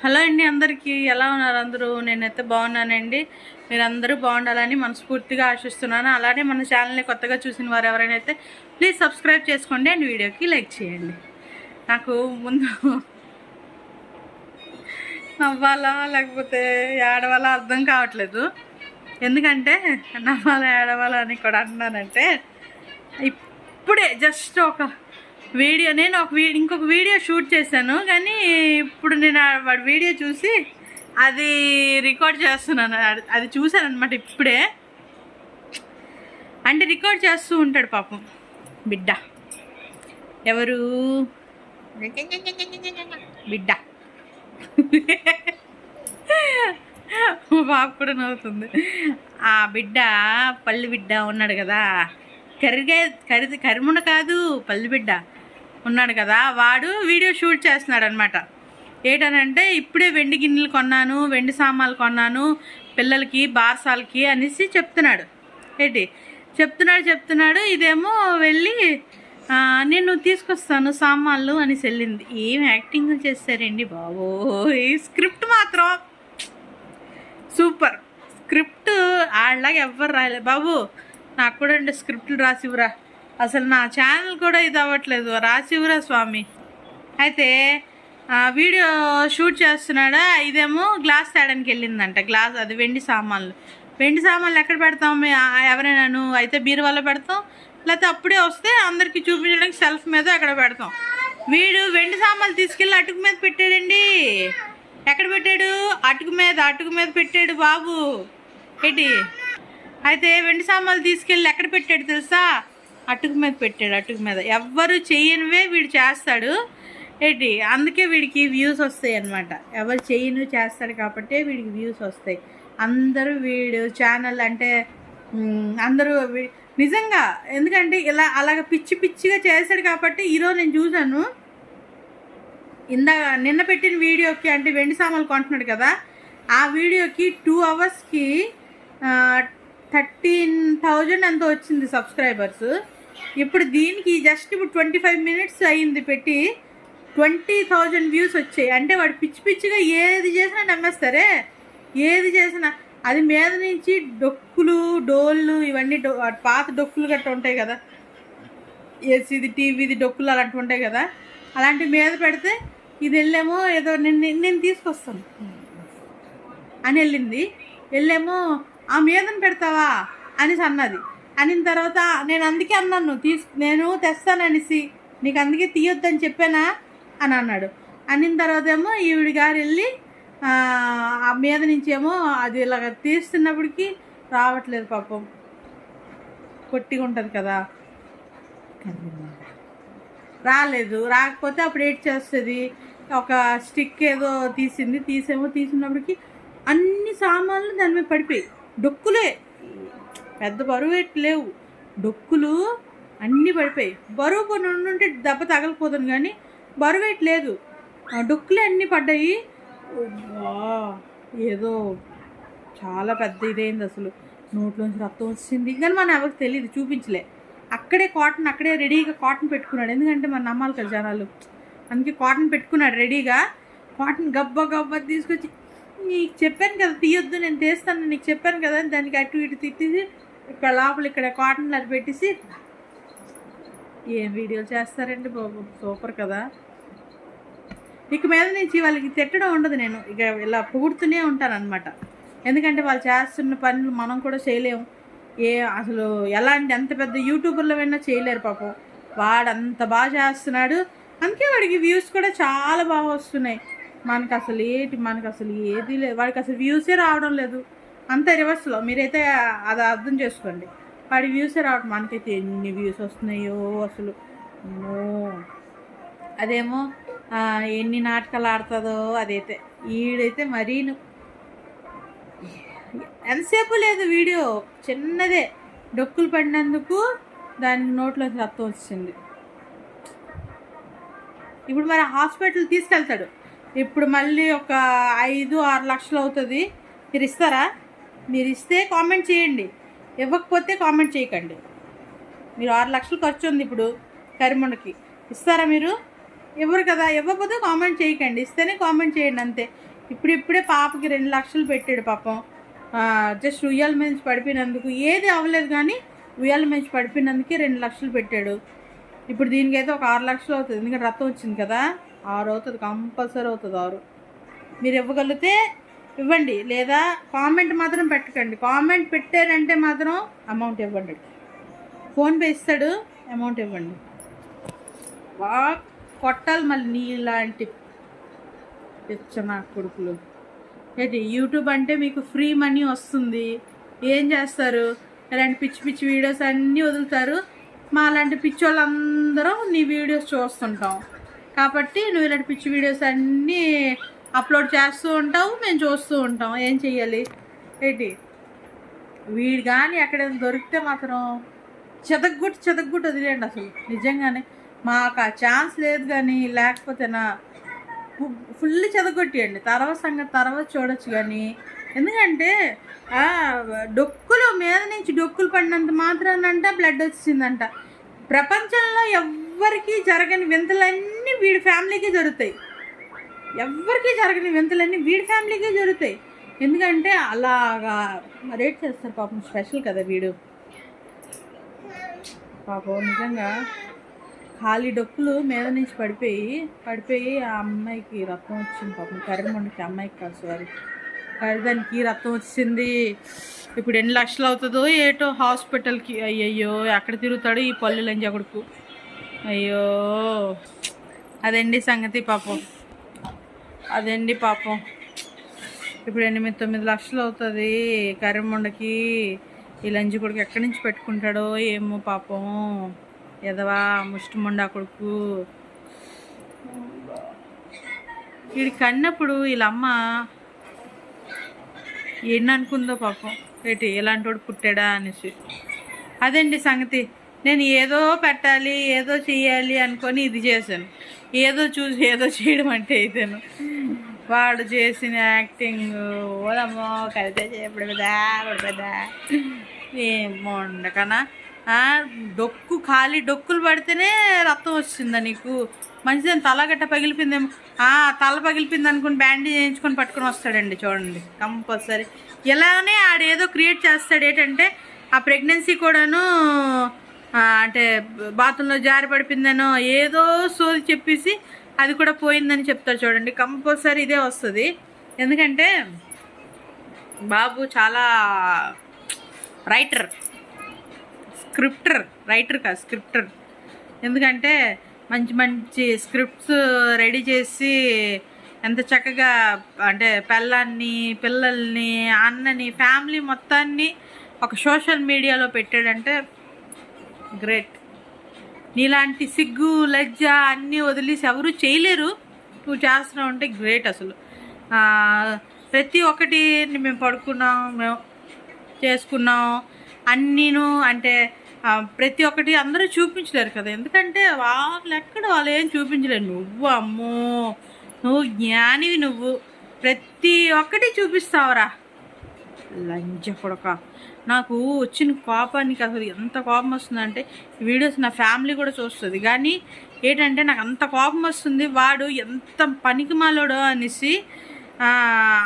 Hello అండి అందరికీ. ఎలా ఉన్నారు అందరూ? నేనైతే బాగున్నానండి. మీరందరూ బాగుండాలని మనస్ఫూర్తిగా ఆశిస్తున్నాను. అలానే మన ఛానల్ని కొత్తగా చూసిన వారు ఎవరైనా అయితే ప్లీజ్ సబ్స్క్రైబ్ చేసుకోండి అండ్ వీడియోకి లైక్ చేయండి. నాకు ముందు నవ్వాలా లేకపోతే ఏడవాలా అర్థం కావట్లేదు. ఎందుకంటే నవ్వాలా ఏడవాలా అని కూడా అంటున్నానంటే ఇప్పుడే జస్ట్ ఒక వీడియో నేను ఒక వీడియో ఇంకొక వీడియో షూట్ చేశాను కానీ ఇప్పుడు నేను వాడి వీడియో చూసి అది రికార్డ్ చేస్తున్నాను. అది- అది చూశాను అనమాట ఇప్పుడే. అంటే రికార్డ్ చేస్తూ ఉంటాడు పాపం. బిడ్డ. ఎవరు? బిడ్డ. మా బాబు కూడా నవ్వుతుంది. ఆ బిడ్డ పల్లి బిడ్డ ఉన్నాడు కదా. కరిగే కరి కరిమున కాదు పల్లి బిడ్డ ఉన్నాడు కదా. వాడు వీడియో షూట్ చేస్తున్నాడు అనమాట ఏంటనంటే ఇప్పుడే వెండి గిన్నెలు కొన్నాను వెండి సామాన్లు కొన్నాను పిల్లలకి బార్సాలకి అనేసి చెప్తున్నాడు. ఏంటి? చెప్తున్నాడు చెప్తున్నాడు ఇదేమో వెళ్ళి నేను తీసుకొస్తాను సామాన్లు అనేసి వెళ్ళింది. ఏం యాక్టింగ్ చేస్తారండి బాబో ఈ స్క్రిప్ట్ మాత్రం సూపర్. స్క్రిప్ట్ ఆడలాగా ఎవ్వరు రాయలేదు బాబు నాకు కూడా అంటే స్క్రిప్ట్లు రాసివ్వరా. అసలు నా ఛానల్ కూడా ఇది అవ్వట్లేదు. రాసివ్వరా స్వామి. అయితే వీడియో షూట్ చేస్తున్నాడా? ఇదేమో గ్లాస్ తేడానికి వెళ్ళిందంట. గ్లాస్ అది వెండి సామాన్లు. వెండి సామాన్లు ఎక్కడ పెడతాం ఎవరైనా నువ్వు అయితే బీరువాలో పెడతాం? లేకపోతే అప్పుడే వస్తే అందరికీ చూపించడానికి సెల్ఫ్ మీద అక్కడ పెడతాం. వీడు వెండి సామాన్లు తీసుకెళ్ళి అటుకు మీద పెట్టాడండి. ఎక్కడ పెట్టాడు? అటుకు మీద అటుకు మీద పెట్టాడు బాబు. ఏంటి? అయితే వెండి సామాన్లు తీసుకెళ్ళి ఎక్కడ పెట్టాడు తెలుసా? అటుకు మీద పెట్టాడు అటుకు మీద. ఎవ్వరు చేయనివే వీడు చేస్తాడు. ఏంటి? అందుకే వీడికి వ్యూస్ వస్తాయి అనమాట ఎవరు చేయను చేస్తాడు కాబట్టి వీడికి వ్యూస్ వస్తాయి. అందరూ వీడు ఛానల్ అంటే అందరూ నిజంగా ఎందుకంటే ఇలా అలాగ పిచ్చి పిచ్చిగా చేశాడు కాబట్టి ఈరోజు నేను చూశాను. ఇందా నిన్న పెట్టిన వీడియోకి అంటే వెండి సామాన్లు కొంటున్నాడు కదా ఆ వీడియోకి టూ అవర్స్కి థర్టీన్ థౌజండ్ ఎంతో వచ్చింది సబ్స్క్రైబర్స్. ఇప్పుడు దీనికి జస్ట్ ఇప్పుడు ట్వంటీ ఫైవ్ మినిట్స్ అయింది పెట్టి ట్వంటీ థౌజండ్ వ్యూస్ వచ్చాయి. అంటే వాడు పిచ్చి పిచ్చిగా ఏది చేసినా నమ్మేస్తారే? ఏది చేసినా. అది మీద నుంచి డొక్కులు డోళ్ళు ఇవన్నీ డొ పాత డొక్కులు గట్ట ఉంటాయి కదా? ఏసీది టీవీది డొక్కులు అలాంటివి ఉంటాయి కదా? అలాంటివి మీద పెడితే ఇది వెళ్ళేమో ఏదో నేను నేను- నేను తీసుకొస్తాను. అని వెళ్ళింది. వెళ్ళేమో ఆ మీదన పెడతావా? అనేసి అన్నది. అనిన తర్వాత నేను అందుకే అన్నాను తీసు నేను తెస్తాననేసి నీకు అందుకే తీయొద్దని చెప్పానా? అని అన్నాడు. అనిన తర్వాత ఏమో ఈవిడ గారు వెళ్ళి ఆ, మీద నుంచి ఏమో అది ఇలాగ తీస్తున్నప్పటికీ రావట్లేదు పాపం. కొట్టిగా ఉంటుంది కదా. రాలేదు. రాకపోతే అప్పుడు ఏడ్ చేస్తుంది. ఒక స్టిక్ ఏదో తీసింది. తీసేమో తీసినప్పటికీ అన్ని సామాన్లు దాని మీద పడిపోయి డొక్కులే. పెద్ద బరువు ఎట్టు లేవు. డొక్కులు అన్నీ పడిపోయి బరువు కొన్ని ఉంటే దెబ్బ తగలిపోతుంది కానీ బరువు ఎట్టు లేదు. ఆ డొక్కులే అన్నీ పడ్డాయి. వా, ఏదో చాలా పెద్ద ఇదైంది అసలు. నోట్లోంచి రక్తం వచ్చింది. కానీ మనం ఎవరికి తెలియదు చూపించలే. అక్కడే కాటన్ అక్కడే రెడీగా కాటన్ పెట్టుకున్నాడు. ఎందుకంటే మన నమ్మాలి కదా జనాలు. అందుకే కాటన్ పెట్టుకున్నాడు రెడీగా. కాటన్ గబ్బ గబ్బ తీసుకొచ్చి నీకు చెప్పాను కదా తీయొద్దు నేను తీస్తాను నీకు చెప్పాను కదా అని దానికి అటు ఇటు తిట్టేసి ఇక్కడ లోపల ఇక్కడ కాటన్ అది పెట్టేసి ఏం వీడియోలు చేస్తారండి బాబు? సూపర్ కదా. ఇక మీద నుంచి వాళ్ళకి తిట్టడం ఉండదు నేను. ఇక ఇలా పొగుడుతూనే ఉంటానన్నమాట. ఎందుకంటే వాళ్ళు చేస్తున్న పనులు మనం కూడా చేయలేము. ఏ అసలు ఎలాంటి ఎంత పెద్ద యూట్యూబర్లు అయినా చేయలేరు పాపం. వాడు అంత బాగా చేస్తున్నాడు. అందుకే వాడికి వ్యూస్ కూడా చాలా బాగా వస్తున్నాయి. మనకు అసలు ఏంటి మనకు అసలు ఏది లేదు. వాడికి అసలు వ్యూసే రావడం లేదు. అంత రివర్స్లో మీరైతే అది అర్థం చేసుకోండి. వాడి వ్యూసే రావడం మనకైతే ఎన్ని వ్యూస్ వస్తున్నాయో అసలు. అదేమో ఎన్ని నాటకాలు ఆడుతుందో అదైతే. ఈడైతే మరీను. ఎంతసేపు లేదు వీడియో. చిన్నదే. డొక్కులు పడినందుకు దానికి నోట్లోకి రక్తం వచ్చింది. ఇప్పుడు మరి హాస్పిటల్ తీసుకెళ్తాడు. ఇప్పుడు మళ్ళీ ఒక ఐదు ఆరు లక్షలు అవుతుంది. మీరు ఇస్తారా మీరు ఇస్తే కామెంట్ చేయండి. ఇవ్వకపోతే కామెంట్ చేయకండి. మీరు ఆరు లక్షలు ఖర్చు ఉంది ఇప్పుడు కరిముండకి ఇస్తారా మీరు? ఇవ్వరు కదా. ఇవ్వకపోతే కామెంట్ చేయకండి. ఇస్తేనే కామెంట్ చేయండి అంతే. ఇప్పుడు ఇప్పుడే పాపకి రెండు లక్షలు పెట్టాడు పాపం. జస్ట్ ఉయ్యాల మీద పడిపోయినందుకు. ఏది అవ్వలేదు కానీ ఉయ్యాల మీద పడిపోయినందుకే రెండు లక్షలు పెట్టాడు. ఇప్పుడు దీనికైతే ఒక ఆరు లక్షలు అవుతుంది. ఎందుకంటే రథం వచ్చింది కదా. ఆరు అవుతుంది కంపల్సరీ అవుతుంది ఆరు. మీరు ఇవ్వగలిగితే ఇవ్వండి లేదా కామెంట్ మాత్రం పెట్టకండి. కామెంట్ పెట్టారంటే మాత్రం అమౌంట్ ఇవ్వండి. ఫోన్పే ఇస్తాడు అమౌంట్ ఇవ్వండి. బాగా కొట్టాలి మళ్ళీ నీలాంటి పిచ్చనా కొడుకులు. ఏంటి యూట్యూబ్ అంటే మీకు ఫ్రీ మనీ వస్తుంది. ఏం చేస్తారు? ఇలాంటి పిచ్చి పిచ్చి వీడియోస్ అన్నీ వదులుతారు. మా అలాంటి పిచ్చోళ్ళందరం నీ వీడియోస్ చూస్తుంటాం. కాబట్టి నువ్వు ఇలాంటి పిచ్చి వీడియోస్ అన్నీ అప్లోడ్ చేస్తూ ఉంటావు మేము చూస్తూ ఉంటాం. ఏం చెయ్యాలి? ఏంటి? వీడు కానీ ఎక్కడైనా దొరికితే మాత్రం చెదగ్గుట్టు చెదగ్గుట్టు వదిలేయండి అసలు. నిజంగానే మాకు ఆ ఛాన్స్ లేదు కానీ లేకపోతే నా ఫుల్ చెదగొట్టేయండి తర్వాత సంగతి తర్వాత చూడొచ్చు కానీ ఎందుకంటే డొక్కులు మీద నుంచి డొక్కులు పడినంత మాత్రానంట బ్లడ్ వచ్చిందంట ప్రపంచంలో ఎవ్వరికీ జరగని వింతలన్నీ వీడి ఫ్యామిలీకి జరుగుతాయి. ఎవ్వరికీ జరగని వింతలన్నీ వీడి ఫ్యామిలీకే జరుగుతాయి. ఎందుకంటే అలాగా రేట్ చేస్తారు పాపం స్పెషల్ కదా వీడు. పాపం నిజంగా ఖాళీ డొక్కులు మీద నుంచి పడిపోయి పడిపోయి ఆ అమ్మాయికి రక్తం వచ్చింది పాపం. కర్రమండికి అమ్మాయికి కాదు సారీ దానికి రక్తం వచ్చింది. ఇప్పుడు ఎన్ని లక్షలు అవుతుందో ఏటో హాస్పిటల్కి అయ్యయ్యో ఎక్కడ తిరుగుతాడు ఈ పళ్ళు లంజా కొడుకు. అయ్యో. అదండి సంగతి పాపం? అదండి పాపం? ఇప్పుడు ఎనిమిది తొమ్మిది లక్షలు అవుతుంది. కర్రముండకి ఈ లంచి కొడుకు ఎక్కడి నుంచి పెట్టుకుంటాడో ఏమో పాపం. ఎదవా ముష్టిముండా కొడుకు. వీడి కన్నప్పుడు వీళ్ళమ్మ ఎన్ని అనుకుందో పాపం. ఏంటి ఎలాంటి వాడు పుట్టాడా అనేసి. అదండి సంగతి? నేను ఏదో పెట్టాలి ఏదో చేయాలి అనుకొని ఇది చేశాను. ఏదో చూసి ఏదో చేయడం అంటే అయితేను. వాడు చేసిన యాక్టింగ్ ఓలమ్మో కలితే చేయబడదా పడిపోదా ఏమో ఉండకనా? డొక్కు ఖాళీ డొక్కులు పడితేనే రక్తం వచ్చిందా నీకు? మంచిదని తలగట్ట పగిలిపోయిందేమో. ఆ, తల పగిలిపోయింది అనుకుని బ్యాండేజ్ చేయించుకొని పట్టుకొని వస్తాడండి చూడండి. కంపల్సరీ. ఇలానే ఆడేదో క్రియేట్ చేస్తాడు ఏంటంటే ఆ ప్రెగ్నెన్సీ కూడాను అంటే బాత్రూంలో జారి పడిపోయిందనో ఏదో సోది చెప్పేసి అది కూడా పోయిందని చెప్తారు చూడండి. కంపల్సరీ ఇదే వస్తుంది. ఎందుకంటే బాబు చాలా రైటర్. స్క్రిప్టర్ రైటర్ కాదు స్క్రిప్టర్. ఎందుకంటే మంచి మంచి స్క్రిప్ట్స్ రెడీ చేసి ఎంత చక్కగా అంటే పిల్లాన్ని పిల్లల్ని అన్నని ఫ్యామిలీ మొత్తాన్ని ఒక సోషల్ మీడియాలో పెట్టాడంటే గ్రేట్. నీలాంటి సిగ్గు లజ్జ అన్నీ వదిలేసి ఎవరు చేయలేరు. నువ్వు చేస్తున్నావు అంటే గ్రేట్ అసలు. ప్రతి ఒక్కటి మేము పడుకున్నాం మేము చేసుకున్నాం. అన్నీను అంటే ప్రతి ఒక్కటి అందరూ చూపించలేరు కదా. ఎందుకంటే వాళ్ళు ఎక్కడ వాళ్ళు ఏం చూపించలేరు. నువ్వు అమ్మో నువ్వు జ్ఞానివి నువ్వు. ప్రతి ఒక్కటి చూపిస్తావురా. లంచ కొడక. నాకు వచ్చిన కోపానికి అసలు ఎంత కోపం వస్తుందంటే వీడియోస్ నా ఫ్యామిలీ కూడా చూస్తుంది. కానీ ఏంటంటే నాకు అంత కోపం వస్తుంది వాడు ఎంత పనికిమాలోడో అనేసి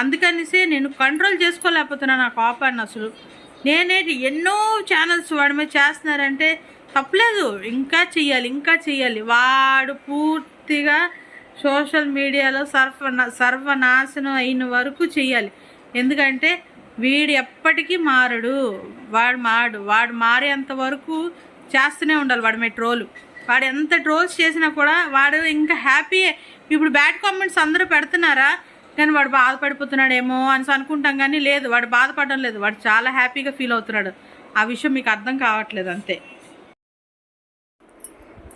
అందుకనేసి నేను కంట్రోల్ చేసుకోలేకపోతున్నాను నా కోపాన్ని అసలు. నేనే ఎన్నో ఛానల్స్ వాడి మీద చేస్తున్నారంటే తప్పలేదు. ఇంకా చెయ్యాలి ఇంకా చెయ్యాలి. వాడు పూర్తిగా సోషల్ మీడియాలో సర్వ సర్వనాశనం అయిన వరకు చెయ్యాలి. ఎందుకంటే వీడు ఎప్పటికీ మారడు. వాడు మాడు. వాడు మారేంత వరకు చేస్తూనే ఉండాలి వాడి మీ ట్రోలు. వాడు ఎంత ట్రోల్స్ చేసినా కూడా వాడు ఇంకా హ్యాపీ ఇప్పుడు బ్యాడ్ కామెంట్స్ అందరూ పెడుతున్నారా? కానీ వాడు బాధపడిపోతున్నాడేమో అని అనుకుంటాం కానీ లేదు. వాడు బాధపడడం లేదు. వాడు చాలా హ్యాపీగా ఫీల్ అవుతున్నాడు. ఆ విషయం మీకు అర్థం కావట్లేదు అంతే.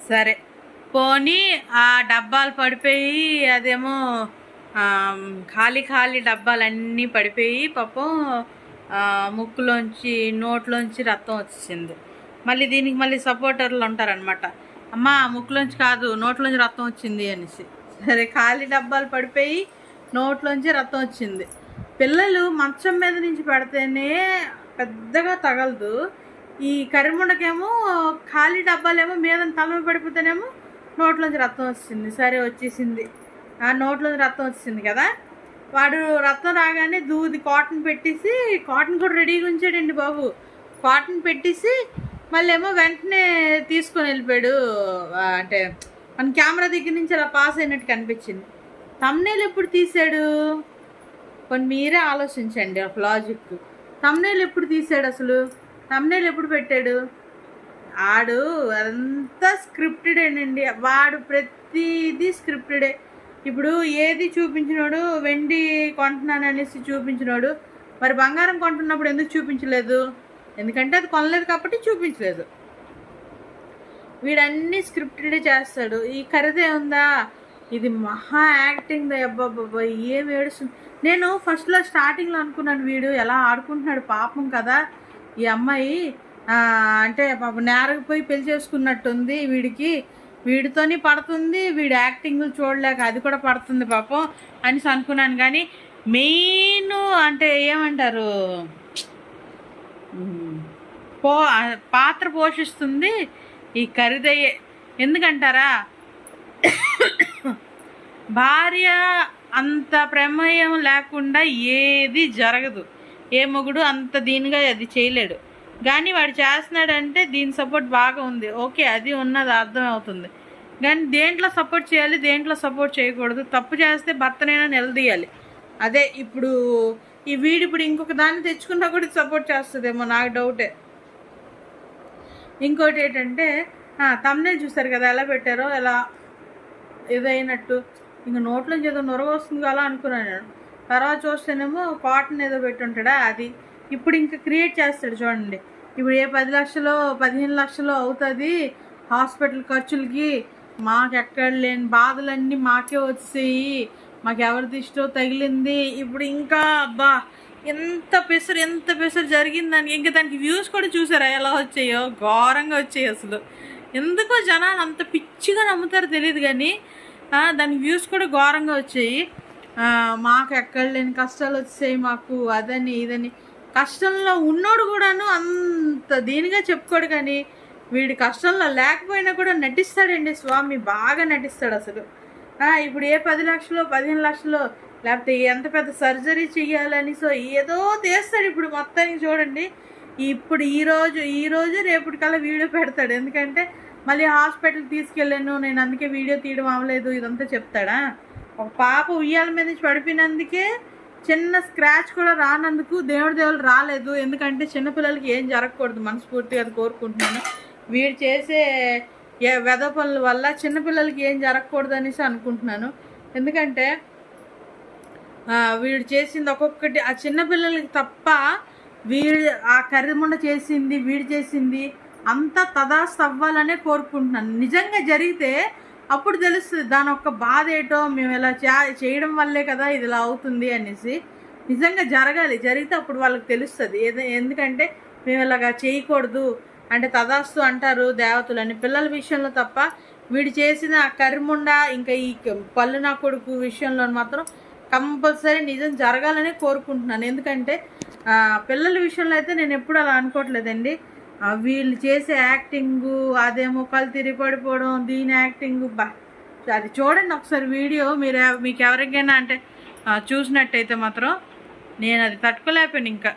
సరే. పోనీ ఆ డబ్బాలు పడిపోయి అదేమో ఖాళీ ఖాళీ డబ్బాలన్నీ పడిపోయి పాపం ముక్కులోంచి నోట్లోంచి రక్తం వచ్చింది మళ్ళీ దీనికి మళ్ళీ సపోర్టర్లు ఉంటారనమాట అమ్మా ముక్కులోంచి కాదు నోట్లోంచి రక్తం వచ్చింది అనేసి. సరే ఖాళీ డబ్బాలు పడిపోయి నోట్లోంచి రక్తం వచ్చింది. పిల్లలు మంచం మీద నుంచి పడితేనే పెద్దగా తగలదు. ఈ కరిముండకేమో ఖాళీ డబ్బాలేమో మీద తల పడిపోతేనేమో నోట్లోంచి రక్తం వచ్చింది. సరే వచ్చేసింది. ఆ నోట్లో రక్తం వచ్చింది కదా? వాడు రక్తం రాగానే దూది కాటన్ పెట్టేసి కాటన్ కూడా రెడీగా ఉంచాడండి బాబు. కాటన్ పెట్టేసి మళ్ళీ ఏమో వెంటనే తీసుకొని వెళ్ళిపోయాడు అంటే మన కెమెరా దగ్గర నుంచి అలా పాస్ అయినట్టు కనిపించింది. తమ్నేలు ఎప్పుడు తీసాడు కొన్ని మీరే ఆలోచించండి ఒక లాజిక్ తమ్నేలు ఎప్పుడు తీసాడు అసలు? తమ్నేలు ఎప్పుడు పెట్టాడు? ఆడు అంతా స్క్రిప్టెడేనండి వాడు ప్రతిదీ స్క్రిప్టెడే ఇప్పుడు ఏది చూపించినాడు వెండి కొంటున్నాను అనేసి చూపించినాడు మరి బంగారం కొంటున్నప్పుడు ఎందుకు చూపించలేదు? ఎందుకంటే అది కొనలేదు కాబట్టి చూపించలేదు. వీడన్నీ స్క్రిప్టెడే చేస్తాడు. ఈ ఖరీదే ఉందా? ఇది మహా యాక్టింగ్ అబ్బాబ్బా ఏం ఏడుస్తుంది? నేను ఫస్ట్లో స్టార్టింగ్లో అనుకున్నాను వీడు ఎలా ఆడుకుంటున్నాడు పాపం కదా. ఈ అమ్మాయి అంటే పాపం నేరకపోయి పెళ్ళి చేసుకున్నట్టుంది వీడికి. వీడితోని పడుతుంది వీడి యాక్టింగ్ చూడలేక అది కూడా పడుతుంది పాపం అనేసి అనుకున్నాను కానీ మెయిన్ అంటే ఏమంటారు? పో పాత్ర పోషిస్తుంది ఈ ఖరీదయ్యే ఎందుకంటారా? భార్య అంత ప్రమేయం లేకుండా ఏది జరగదు. ఏ మొగుడు అంత దీనిగా అది చేయలేడు. కానీ వాడు చేస్తున్నాడంటే దీని సపోర్ట్ బాగా ఉంది. ఓకే అది ఉన్నది అర్థం అవుతుంది కానీ దేంట్లో సపోర్ట్ చేయాలి దేంట్లో సపోర్ట్ చేయకూడదు. తప్పు చేస్తే భర్తనైనా నిలదీయాలి. అదే ఇప్పుడు ఈ వీడు ఇప్పుడు ఇంకొక దాన్ని తెచ్చుకున్నా కూడా సపోర్ట్ చేస్తుందేమో నాకు డౌటే ఇంకోటి ఏంటంటే తమ్నే చూసారు కదా ఎలా పెట్టారో ఎలా ఏదైనట్టు. ఇంకా నోట్లో ఏదో నొరగ వస్తుంది అలా అనుకున్నాను నేను. తర్వాత చూస్తేనేమో కాటన్ ఏదో పెట్టుంటాడా అది. ఇప్పుడు ఇంకా క్రియేట్ చేస్తాడు చూడండి. ఇప్పుడు ఏ పది లక్షలు పదిహేను లక్షలు అవుతుంది? హాస్పిటల్ ఖర్చులకి మాకు ఎక్కడ లేని బాధలన్నీ మాకే వచ్చాయి మాకు ఎవరిది ఇష్టం తగిలింది. ఇప్పుడు ఇంకా అబ్బా ఎంత పెసరు ఎంత పెసరు జరిగింది దానికి. ఇంకా దానికి వ్యూస్ కూడా చూసారా ఎలా వచ్చాయో? ఘోరంగా వచ్చాయి అసలు. ఎందుకో జనాలు అంత పిచ్చిగా నమ్ముతారో తెలియదు కానీ దాని వ్యూస్ కూడా ఘోరంగా వచ్చాయి. మాకు ఎక్కడ లేని కష్టాలు వచ్చాయి మాకు అదని ఇదని. కష్టంలో ఉన్నోడు కూడాను అంత దీనిగా చెప్పుకోడు కానీ వీడి కష్టంలో లేకపోయినా కూడా నటిస్తాడండి స్వామి బాగా నటిస్తాడు అసలు. ఇప్పుడు ఏ పది లక్షలు పదిహేను లక్షలు లేకపోతే ఎంత పెద్ద సర్జరీ చెయ్యాలని సో ఏదో తీస్తాడు ఇప్పుడు మొత్తానికి చూడండి. ఇప్పుడు ఈరోజు ఈరోజు ఈ రేపటికల్లా వీడియో పెడతాడు. ఎందుకంటే మళ్ళీ హాస్పిటల్ తీసుకెళ్ళాను నేను అందుకే వీడియో తీయడం అవ్వలేదు ఇదంతా చెప్తాడా? ఒక పాప ఉయ్యాల మీద నుంచి పడిపోయినందుకే చిన్న స్క్రాచ్ కూడా రానందుకు దేవుడి దేవుడు రాలేదు. ఎందుకంటే చిన్నపిల్లలకి ఏం జరగకూడదు మనస్ఫూర్తిగా అది కోరుకుంటున్నాను. వీడు చేసే వెద పనుల వల్ల చిన్నపిల్లలకి ఏం జరగకూడదు అనేసి అనుకుంటున్నాను. ఎందుకంటే వీడు చేసింది ఒక్కొక్కటి ఆ చిన్నపిల్లలకి తప్ప వీడు ఆ కర్రిముండ చేసింది వీడు చేసింది అంతా తదాస్తవ్వాలనే కోరుకుంటున్నాను. నిజంగా జరిగితే అప్పుడు తెలుస్తుంది దాని యొక్క బాధ ఏటో మేము ఇలా చే- చేయడం వల్లే కదా ఇది ఇలా అవుతుంది అనేసి నిజంగా జరగాలి. జరిగితే అప్పుడు వాళ్ళకి తెలుస్తుంది. ఏదో ఎందుకంటే మేము ఇలాగా చేయకూడదు అంటే తదాస్తు అంటారు దేవతలు అని. పిల్లల విషయంలో తప్ప వీడు చేసిన కరిముండ ఇంకా ఈ పళ్ళు నా కొడుకు విషయంలో మాత్రం కంపల్సరీ నిజం జరగాలని కోరుకుంటున్నాను. ఎందుకంటే పిల్లల విషయంలో అయితే నేను ఎప్పుడు అలా అనుకోవట్లేదండి. వీళ్ళు చేసే యాక్టింగు అదేమో కళ్ళు తిరిగి పడిపోవడం దీని యాక్టింగ్ బా. అది చూడండి ఒకసారి వీడియో మీరు మీకు ఎవరికైనా అంటే చూసినట్టయితే మాత్రం నేను అది తట్టుకోలేకపోయాను ఇంకా.